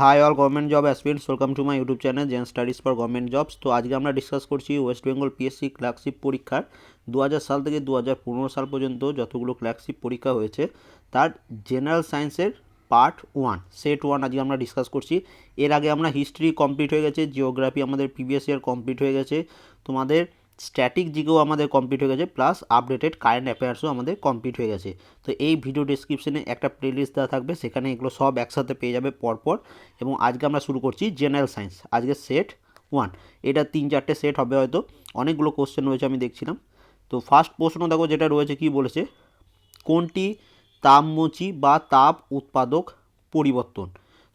Hi all government job aspirants welcome to my YouTube channel Zen studies for government jobs তো আজকে আমরা discuss করছি West Bengal PSC clerkship পরীক্ষার দু হাজার সাল থেকে দু হাজার পনেরো সাল পর্যন্ত যতগুলো ক্লার্কশিপ পরীক্ষা হয়েছে, তার জেনারেল সায়েন্সের পার্ট ওয়ান সেট ওয়ান আজকে আমরা ডিসকাস করছি। এর আগে আমরা হিস্ট্রি কমপ্লিট হয়ে গেছে জিওগ্রাফি আমাদের প্রিভিয়াস ইয়ার কমপ্লিট হয়ে গেছে। তোমাদের স্ট্যাটিক জিকেও আমাদের কমপ্লিট হয়ে গেছে প্লাস আপডেটেড কারেন্ট অ্যাফেয়ার্সও আমাদের কমপ্লিট হয়ে গেছে। তো এই ভিডিও ডিসক্রিপশনে একটা প্লেলিস্ট দেওয়া থাকবে, সেখানে এগুলো সব একসাথে পেয়ে যাবে পরপর। এবং আজকে আমরা শুরু করছি জেনারেল সায়েন্স আজকে সেট ওয়ান এটা তিন চারটে সেট হবে হয়তো, অনেকগুলো কোশ্চেন রয়েছে আমি দেখছিলাম। তো ফার্স্ট প্রশ্ন দেখো যেটা রয়েছে, কি বলেছে? কোনটি তাপমোচি বা তাপ উৎপাদক পরিবর্তন?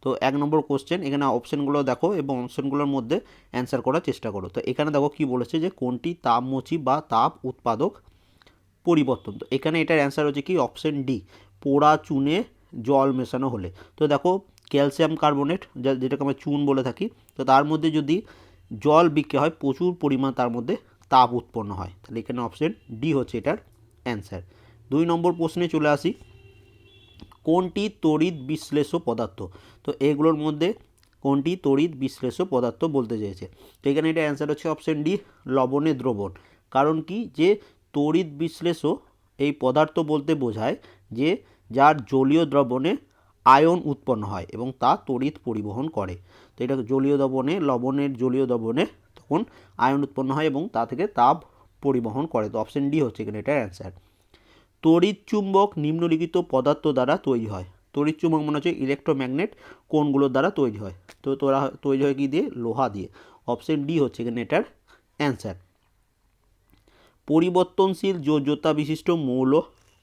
তো এক নম্বর কোশ্চেন এখানে অপশানগুলো দেখো এবং অপশানগুলোর মধ্যে অ্যান্সার করার চেষ্টা করো। তো এখানে দেখো কি বলেছে যে কোনটি তাপমোচি বা তাপ উৎপাদক পরিবর্তন? তো এখানে এটার অ্যান্সার হচ্ছে কি অপশান ডি পোড়া চুনে জল মেশানো হলে। তো দেখো ক্যালসিয়াম কার্বনেট যা যেটাকে আমরা চুন বলে থাকি, তো তার মধ্যে যদি জল বিক্রি হয়, প্রচুর পরিমাণ তার মধ্যে তাপ উৎপন্ন হয়। তাহলে এখানে অপশান ডি হচ্ছে এটার অ্যান্সার দুই নম্বর প্রশ্নে চলে আসি। কোনটি তড়িৎ বিশ্লেষ্য পদার্থ? তো এগুলোর মধ্যে কোনটি তড়িৎ বিশ্লেষ্য পদার্থ বলতে চেয়েছে তো এখানে এটা অ্যান্সার হচ্ছে অপশান ডি লবণে দ্রবণ। কারণ কি? যে তড়িৎ বিশ্লেষ্য এই পদার্থ বলতে বোঝায় যে যার জলীয় দ্রবণে আয়ন উৎপন্ন হয় এবং তা তড়িৎ পরিবহন করে। তো এটা জলীয় দ্রবণে, লবণের জলীয় দ্রবণে তখন আয়ন উৎপন্ন হয় এবং তা থেকে তাপ পরিবহন করে। তো অপশান ডি হচ্ছে এখানে এটার অ্যান্সার তড়িৎ চুম্বক নিম্নলিখিত পদার্থ দ্বারা তৈরি হয়। তড়িৎ চুম্বক মনে হচ্ছে ইলেকট্রোম্যাগনেট কোনগুলোর দ্বারা তৈরি হয়। তো তোরা তৈরি হয় কি দিয়ে? লোহা দিয়ে। অপশন ডি হচ্ছে এখানে এটার অ্যান্সার পরিবর্তনশীল যোজ্যতা বিশিষ্ট মৌল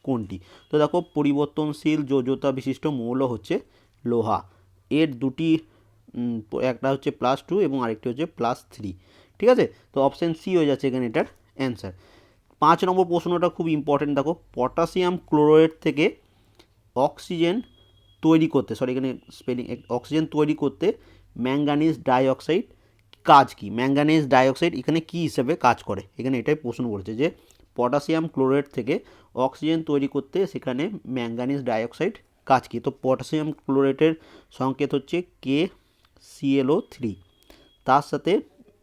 কোনটি? তো দেখো, পরিবর্তনশীল যোজ্যতা বিশিষ্ট মৌল হচ্ছে লোহা। এর দুটি একটা হচ্ছে প্লাস টু এবং আরেকটি হচ্ছে প্লাস থ্রি ঠিক আছে? তো অপশান সি হয়ে যাচ্ছে এখানে এটার অ্যান্সার পাঁচ নম্বর প্রশ্নটা খুব ইম্পর্টেন্ট দেখো পটাশিয়াম ক্লোরাইড থেকে অক্সিজেন তৈরি করতে সরি এখানে স্পেলিং অক্সিজেন তৈরি করতে ম্যাঙ্গানিজ ডাইঅক্সাইড কাজ কি? ম্যাঙ্গানিজ ডাইঅক্সাইড এখানে কি হিসেবে কাজ করে? এখানে এটাই প্রশ্ন করেছে যে পটাশিয়াম ক্লোরাইড থেকে অক্সিজেন তৈরি করতে সেখানে ম্যাঙ্গানিজ ডাইঅক্সাইড কাজ কি? তো পটাশিয়াম ক্লোরাইডের সংকেত হচ্ছে কে সিএলও থ্রি তার সাথে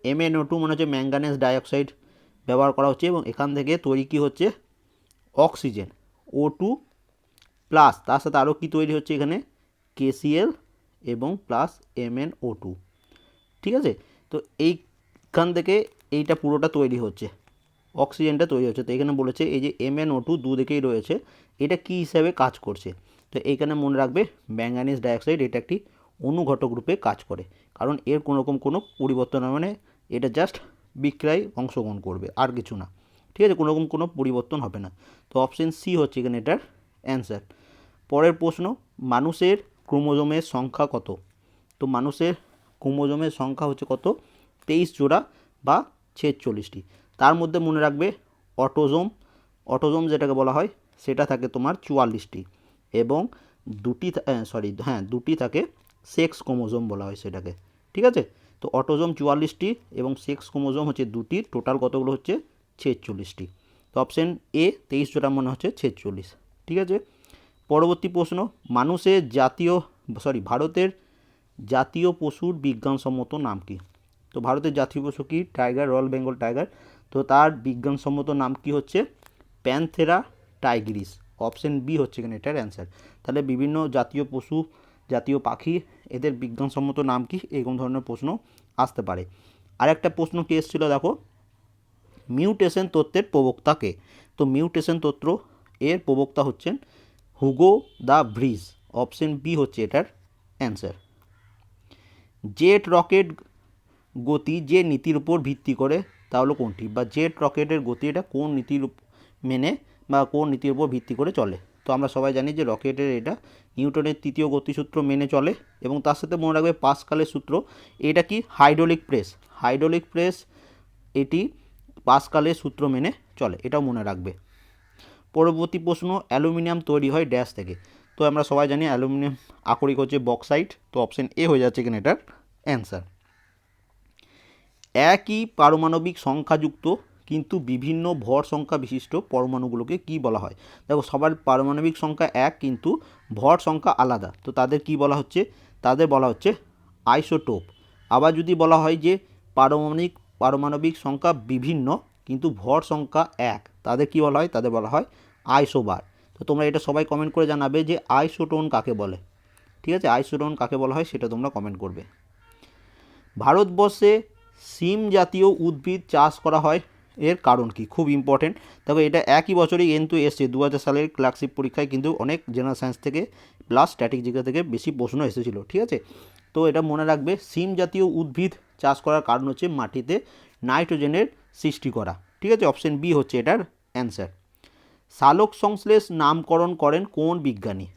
এমএনও টু মানে হচ্ছে ম্যাঙ্গানিজ ডাইঅক্সাইড ব্যবহার করা হচ্ছে এবং এখান থেকে তৈরি কী হচ্ছে? অক্সিজেন ও টু প্লাস তার সাথে আরও কী তৈরি হচ্ছে এখানে? কেসিএল এবং প্লাস এমএন ও টু ঠিক আছে? তো এইখান থেকে এইটা পুরোটা তৈরি হচ্ছে, অক্সিজেনটা তৈরি হচ্ছে। তো এখানে বলেছে এই যে এমএন ও টু দুদিকেই রয়েছে, এটা কী হিসাবে কাজ করছে? তো এইখানে মনে রাখবে ম্যাঙ্গানিজ ডাইঅক্সাইড, এটা একটি অনুঘটক রূপে কাজ করে, কারণ এর কোনো রকম কোনো পরিবর্তন মানে এটা জাস্ট বিক্রয় অংশগ্রহণ করবে, আর কিছু না। ঠিক আছে, কোনো রকম কোনো পরিবর্তন হবে না। তো অপশন সি হচ্ছে এখানে এটার অ্যান্সার পরের প্রশ্ন, মানুষের ক্রোমোজোমের সংখ্যা কত? তো মানুষের ক্রোমোজোমের সংখ্যা হচ্ছে কত? তেইশ জোড়া বা ছেচল্লিশটি। তার মধ্যে মনে রাখবে অটোজোম। অটোজোম যেটাকে বলা হয়, সেটা থাকে তোমার চুয়াল্লিশটি। এবং দুটি সরি হ্যাঁ দুটি থাকে সেক্স ক্রোমোজোম বলা হয় সেটাকে। ঠিক আছে? তো অটোজোম চুয়াল্লিশটি এবং সেক্স ক্রোমোজোম হচ্ছে দুটি, টোটাল কতগুলো হচ্ছে? ছেচল্লিশটি। তো অপশান এ, তেইশ জোড়া মনে হচ্ছে, ছেচল্লিশ। ঠিক আছে? পরবর্তী প্রশ্ন মানুষের জাতীয়, সরি, ভারতের জাতীয় পশুর বিজ্ঞানসম্মত নাম কি? তো ভারতের জাতীয় পশু কি? Tiger, royal Bengal tiger. তো তার বিজ্ঞানসম্মত নাম কি হচ্ছে? প্যানথেরা টাইগ্রিস। অপশন বি হচ্ছে এখানে এটার অ্যান্সার। তাহলে বিভিন্ন জাতীয় পশু জাতীয় পাখি, এদের বিজ্ঞানসম্মত নাম কি? এরকম ধরনের প্রশ্ন আসতে পারে। আর একটা প্রশ্ন কি এসেছিল দেখো? মিউটেশন তত্ত্বের প্রবক্তাকে। তো মিউটেশন তত্ত্ব এর প্রবক্তা হচ্ছেন Hugo de Vries. Option B হচ্ছে এটার অ্যান্সার। জেট রকেট গতি যে নীতির উপর ভিত্তি করে, তা হলো কোনটি? বা জেট রকেটের গতি এটা কোন নীতির মেনে বা কোন নীতির উপর ভিত্তি করে চলে? তো আমরা সবাই জানি যে রকেটের এটা নিউটনের তৃতীয় গতিসূত্র মেনে চলে এবং তার সাথে মনে রাখবে পাসকালের সূত্র। এটা কি? Hydraulic press. হাইড্রোলিক প্রেস এটি পাসকালের সূত্র মেনে চলে, এটাও মনে রাখবে। পরবর্তী প্রশ্ন, অ্যালুমিনিয়াম তৈরি হয় ড্যাশ থেকে। তো আমরা সবাই জানি অ্যালুমিনিয়াম আকরিক হচ্ছে বক্সাইট, তো অপশন এ হয়ে যাচ্ছে এখানে এটার অ্যান্সার। একই পারমাণবিক সংখ্যাযুক্ত কিন্তু বিভিন্ন ভর সংখ্যা বিশিষ্ট পরমাণুগুলোকে কি বলা হয়? দেখো, সবার পারমাণবিক সংখ্যা এক, কিন্তু ভর সংখ্যা আলাদা। তো তাদের কি বলা হচ্ছে? তাদের বলা হচ্ছে আইসোটোপ। আবার যদি বলা হয় যে পারমাণবিক পারমাণবিক সংখ্যা বিভিন্ন, কিন্তু ভর সংখ্যা এক, তাদের কি বলা হয়? তাদের বলা হয় আইসোবার। তো তোমরা এটা সবাই কমেন্ট করে জানাবে যে আইসোটোন কাকে বলে? ঠিক আছে? আইসোটোন কাকে বলা হয় সেটা তোমরা কমেন্ট করবে। ভারতবর্ষে সিম জাতীয় উদ্ভিদ চাষ করা হয়। এর কারণ কি? খুব ইম্পর্টেন্ট দেখো, এটা একই বছরই কিন্তু এসছে। দু হাজার সালের ক্লার্কশিপ পরীক্ষায় কিন্তু অনেক জেনারেল সায়েন্স থেকে প্লাস স্ট্যাটিক জিজ্ঞা থেকে বেশি প্রশ্ন এসেছিল, ঠিক আছে? তো এটা মনে রাখবে, সিম জাতীয় উদ্ভিদ চাষ করার কারণ হচ্ছে মাটিতে নাইট্রোজেনের সৃষ্টি করা, ঠিক আছে? অপশন বি হচ্ছে এটার অ্যান্সার সালোক সংশ্লেষ নামকরণ করেন কোন বিজ্ঞানী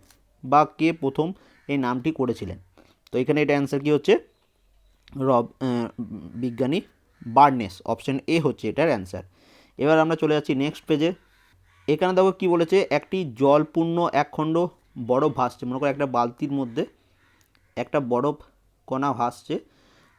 বা কে প্রথম এই নামটি করেছিলেন? তো এখানে এটা অ্যান্সার কী হচ্ছে? রব বিজ্ঞানী বার্নেস অপশন এ হচ্ছে এটার অ্যান্সার এবার আমরা চলে যাচ্ছি নেক্সট পেজে এখানে দেখো কি বলেছে, একটি জলপূর্ণ একখণ্ড বরফ ভাসছে, মনে করো একটা বালতির মধ্যে, একটা বরফ কণা ভাসছে।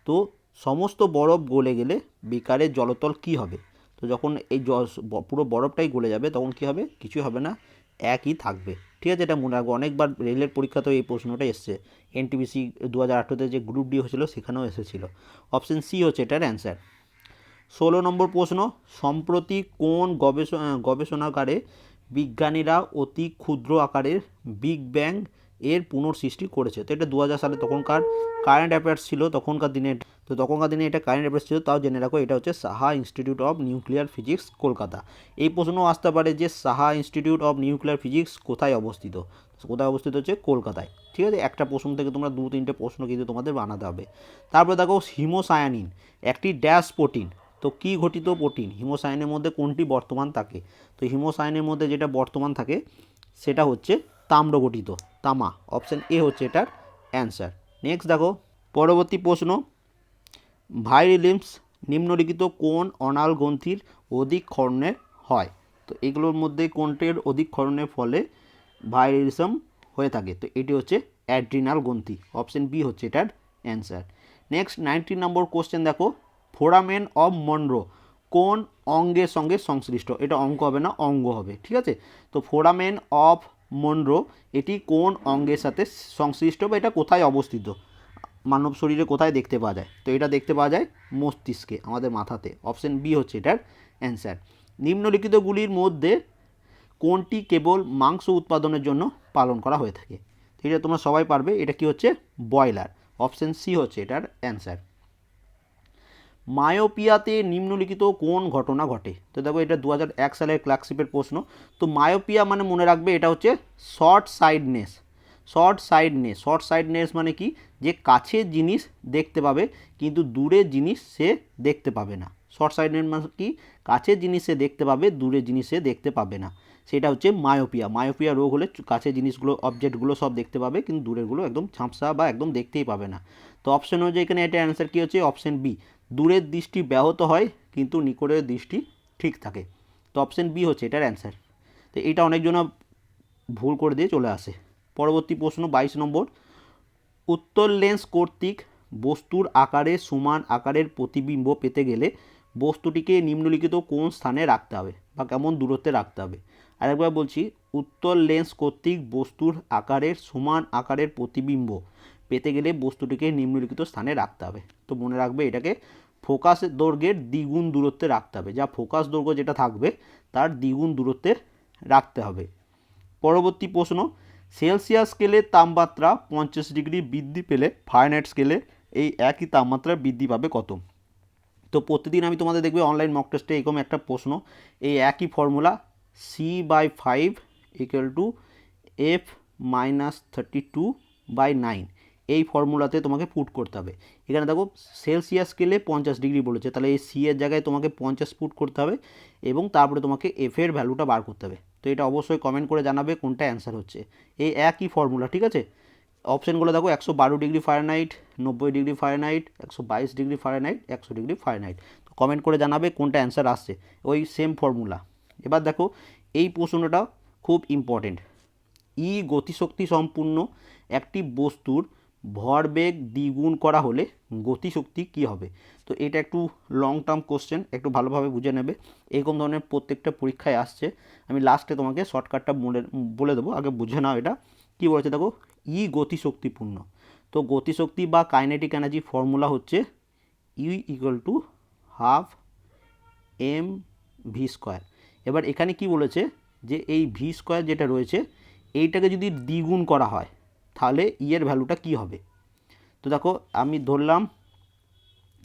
তো সমস্ত বরফ গলে গেলে বিকারের জলতল কি হবে? তো যখন এই জল, পুরো বরফটাই গলে যাবে, তখন কি হবে? কিছুই হবে না, একই থাকবে। ঠিক আছে, এটা মনে রাখব। অনেকবার রেলের পরীক্ষাতেও এই প্রশ্নটা এসছে। এনটিপিসি দু হাজার আঠেরোতে যে গ্রুপ ডি হয়েছিল, সেখানেও এসেছিল। অপশন সি হচ্ছে এটার অ্যান্সার ষোলো নম্বর প্রশ্ন, সম্প্রতি কোন গবেষণা, গবেষণাগারে বিজ্ঞানীরা অতি ক্ষুদ্র আকারের বিগ ব্যাং এর পুনঃসৃষ্টি করেছে। তো এটা দু হাজার সালে তখনকার কারেন্ট অ্যাফেয়ার্স ছিল, তখনকার দিনে তো তখনকার দিনে এটা কারেন্ট অ্যাফেয়ার্স ছিল, তাও জেনে রাখো, এটা হচ্ছে Saha institute of nuclear physics Kolkata. এই প্রশ্নও আসতে পারে যে Saha institute of nuclear physics কোথায় অবস্থিত? কোথায় অবস্থিত হচ্ছে? কলকাতায়। ঠিক আছে? একটা প্রশ্ন থেকে তোমরা দু তিনটে প্রশ্ন কিন্তু তোমাদের বানাতে হবে। তারপরে দেখো, হিমোসায়ানিন, একটি ড্যাশ প্রোটিন তো কি ঘটিত প্রোটিন হিমোসায়ানের মধ্যে কোনটি বর্তমান থাকে? তো হিমোসায়ানের মধ্যে যেটা বর্তমান থাকে, সেটা হচ্ছে তাম্র গঠিত তামা অপশন এ হচ্ছে এটার অ্যান্সার নেক্সট দেখো, পরবর্তী প্রশ্ন ভাইরিলিমস নিম্নলিখিত কোন অনাল গ্রন্থির অধিক ক্ষরণের হয়? তো এগুলোর মধ্যে কোনটির অধিক ক্ষরণের ফলে ভাইরিলিজম হয়ে থাকে? তো এটি হচ্ছে অ্যাড্রিনাল গ্রন্থি অপশন বি হচ্ছে এটার answer next ninety number question দেখো ফোরামেন অফ মনরো কোন অঙ্গের সঙ্গে সংশ্লিষ্ট? এটা অঙ্ক হবে না, অঙ্গ হবে, ঠিক আছে? তো ফোরামেন অফ মনরো এটি কোন অঙ্গের সাথে সংশ্লিষ্ট বা এটা কোথায় অবস্থিত? মানব শরীরে কোথায় দেখতে পাওয়া যায়? তো এটা দেখতে পাওয়া যায় মস্তিষ্কে, আমাদের মাথাতে। অপশন বি হচ্ছে এটার অ্যান্সার। নিম্নলিখিতগুলির মধ্যে কোনটি কেবল মাংস উৎপাদনের জন্য পালন করা হয়ে থাকে? এটা তোমরা সবাই পারবে, এটা কি হচ্ছে? বয়লার অপশন সি হচ্ছে এটার অ্যান্সার। মায়োপিয়াতে নিম্নলিখিত কোন ঘটনা ঘটে? তো দেখো, এটা দু সালের ক্লার্কশিপের প্রশ্ন। তো মায়োপিয়া মানে মনে রাখবে, এটা হচ্ছে short sightedness. Short sightedness. Short sightedness মানে কি? যে কাছের জিনিস দেখতে পাবে, কিন্তু দূরের জিনিস সে দেখতে পাবে না। শর্ট সাইডনেস মানে কি? কাছের জিনিস সে দেখতে পাবে দূরের জিনিস সে দেখতে পাবে না। সেটা হচ্ছে মায়োপিয়া। মায়োপিয়া রোগ হলে কাছের জিনিসগুলো অবজেক্টগুলো সব দেখতে পাবে, কিন্তু দূরেরগুলো একদম ঝাঁপসা বা একদম দেখতেই পাবে না। তো অপশন অনুযায়ী এখানে এটা অ্যান্সার কী হচ্ছে? অপশন বি দূরের দৃষ্টি ব্যাহত হয়, কিন্তু নিকটের দৃষ্টি ঠিক থাকে। তো অপশন বি হচ্ছে এটার অ্যান্সার তো এটা অনেকজন ভুল করে দিয়ে চলে আসে। পরবর্তী প্রশ্ন বাইশ নম্বর। উত্তর লেন্স কর্তৃক বস্তুর আকারে সমান আকারের প্রতিবিম্ব পেতে গেলে বস্তুটিকে নিম্নলিখিত কোন স্থানে রাখতে হবে বা কেমন দূরত্বে রাখতে হবে? আরেকবার বলছি, উত্তর লেন্স কর্তৃক বস্তুর আকারের সমান আকারের প্রতিবিম্ব পেতে গেলে বস্তুটিকে নিম্নলিখিত স্থানে রাখতে হবে। তো মনে রাখবে এটাকে ফোকাস দৈর্ঘ্যের দ্বিগুণ দূরত্বে রাখতে হবে। যা ফোকাস দৈর্ঘ্য যেটা থাকবে, তার দ্বিগুণ দূরত্বে রাখতে হবে। পরবর্তী প্রশ্ন, সেলসিয়াস স্কেলে তাপমাত্রা পঞ্চাশ ডিগ্রি বৃদ্ধি পেলে ফারেনহাইট স্কেলে এই একই তাপমাত্রা বৃদ্ধি পাবে কত? তো প্রতিদিন আমি তোমাদের দেখবে অনলাইন মক টেস্টে এরকম একটা প্রশ্ন, এই একই formula C by five equal to F minus thirty two by nine এই ফর্মুলাতে তোমাকে পুট করতে হবে। এখানে দেখো সেলসিয়াস স্কেলে পঞ্চাশ ডিগ্রি বলেছে, তাহলে এই সি এর জায়গায় তোমাকে পঞ্চাশ পুট করতে হবে এবং তারপরে তোমাকে এফ এর ভ্যালুটা বার করতে হবে। তো এটা অবশ্যই কমেন্ট করে জানাবে কোনটা অ্যান্সার হচ্ছে। এই একই ফর্মুলা ঠিক আছে? অপশানগুলো দেখো, একশো বারো ডিগ্রি ফারেনহাইট নব্বই ডিগ্রি ফারেনহাইট একশো বাইশ ডিগ্রি ফারেনহাইট একশো ডিগ্রি ফারেনহাইট তো কমেন্ট করে জানাবে কোনটা অ্যান্সার আসছে। ওই সেম ফর্মুলা এবার দেখো, এই প্রশ্নটা খুব ইম্পর্টেন্ট ই গতিশক্তি সম্পূর্ণ একটি বস্তুর ভরবেগ দ্বিগুণ করা হলে গতিশক্তি কী হবে? তো এটা একটু লং টার্ম কোশ্চেন একটু ভালোভাবে বুঝে নেবে। এরকম ধরনের প্রত্যেকটা পরীক্ষায় আসছে। আমি লাস্টে তোমাকে শর্টকাটটা বলে বলে দেবো, আগে বুঝে নাও এটা। কী বলেছে দেখো? ই গতিশক্তিপূর্ণ। তো গতিশক্তি বা কাইনেটিক এনার্জি ফর্মুলা হচ্ছে U equal to half M V square এবার এখানে কি বলেছে? যে এই ভি স্কোয়ার যেটা রয়েছে, এইটাকে যদি দ্বিগুণ করা হয় তাহলে ইয়ের ভ্যালুটা কি হবে? তো দেখো, আমি ধরলাম,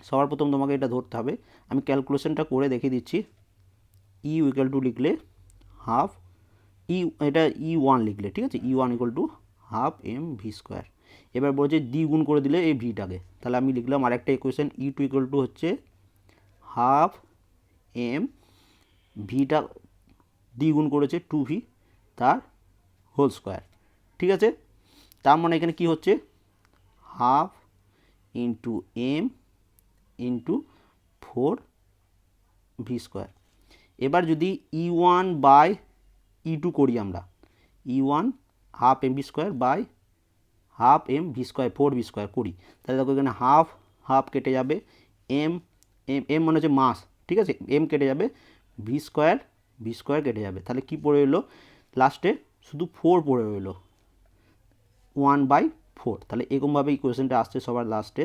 সবার প্রথম তোমাকে এটা ধরতে হবে। আমি ক্যালকুলেশনটা করে দেখিয়ে দিচ্ছি। ই ইকুয়াল টু লিখলে হাফ ই এটা ই ওয়ান লিখলে, ঠিক আছে? E one equal to half M V square এবার বলছে দ্বিগুণ করে দিলে এই ভিটাকে তাহলে আমি লিখলাম আরেকটা equation E two equal to হচ্ছে হাফ এম ভিটা দ্বিগুণ করেছে টু ভি তার হোল স্কোয়ার ঠিক আছে? তার মানে এখানে কি হচ্ছে? Half into M into four V square. এবার যদি E one by E two করি আমরা E one half M V square by half M V square, four V square করি। তাহলে দেখো এখানে হাফ হাফ কেটে যাবে এম এম এম মানে হচ্ছে মাস, ঠিক আছে? এম কেটে যাবে ভি স্কোয়ার ভি স্কোয়ার কেটে যাবে। তাহলে কি পড়ে রইল লাস্টে শুধু ফোর পড়ে রইল। One by four. তাহলে এরকমভাবে এই ইকুয়েশনটা আসছে সবার লাস্টে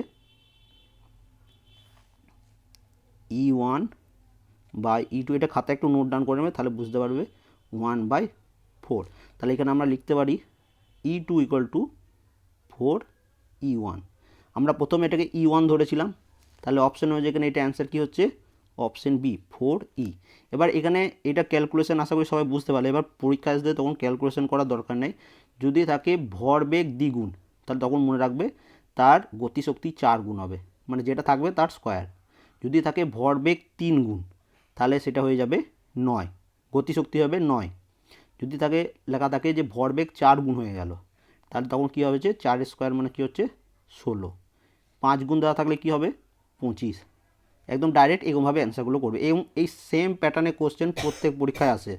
E one by E two এটা খাতা একটু নোট ডাউন করে নেবে, তাহলে বুঝতে পারবে ওয়ান বাই ফোর তাহলে এখানে আমরা লিখতে পারি E two equal to four E one আমরা প্রথমে এটাকে ই ওয়ান ধরেছিলাম। তাহলে অপশন হয়েছে এখানে, এটা অ্যান্সার কী হচ্ছে? অপশন বি ফোর ই এবার এখানে এটা ক্যালকুলেশন আশা করি সবাই বুঝতে পারলে। এবার পরীক্ষা আসলে তখন ক্যালকুলেশন করার দরকার নেই। যদি থাকে ভরবেগ দ্বিগুণ, তাহলে তখন মনে রাখবে তার গতিশক্তি চার গুণ হবে মানে যেটা থাকবে তার স্কোয়ার। যদি থাকে ভরবেগ তিন গুণ, তাহলে সেটা হয়ে যাবে নয়, গতিশক্তি হবে নয়। যদি থাকে লেখা থাকে যে ভরবেগ চার গুণ হয়ে গেল, তাহলে তখন কী হবে যে চার স্কোয়ার মানে কী হচ্ছে? ষোলো। পাঁচ গুণ দেওয়া থাকলে কী হবে? পঁচিশ। একদম ডাইরেক্ট এরকমভাবে অ্যান্সারগুলো করবে। এবং এই সেম প্যাটার্নের কোশ্চেন প্রত্যেক পরীক্ষায় আসে।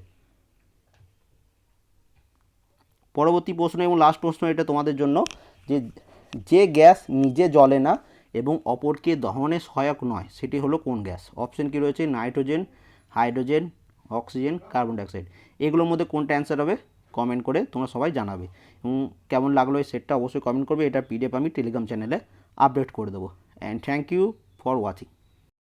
পরবর্তী প্রশ্ন এবং লাস্ট প্রশ্ন এটা তোমাদের জন্য যে যে গ্যাস নিজে জ্বলে না এবং অপরকে দহনে সহায়ক নয়, সেটি হলো কোন গ্যাস? অপশন কি রয়েছে? Nitrogen, hydrogen, oxygen carbon dioxide এগুলোর মধ্যে কোনটা অ্যান্সার হবে? কমেন্ট করে তোমরা সবাই জানাবে। এবং কেমন লাগল এই সেটটা অবশ্যই কমেন্ট করবে। এটা পিডিএফ আমি টেলিগ্রাম চ্যানেলে আপডেট করে দেবো। And thank you for watching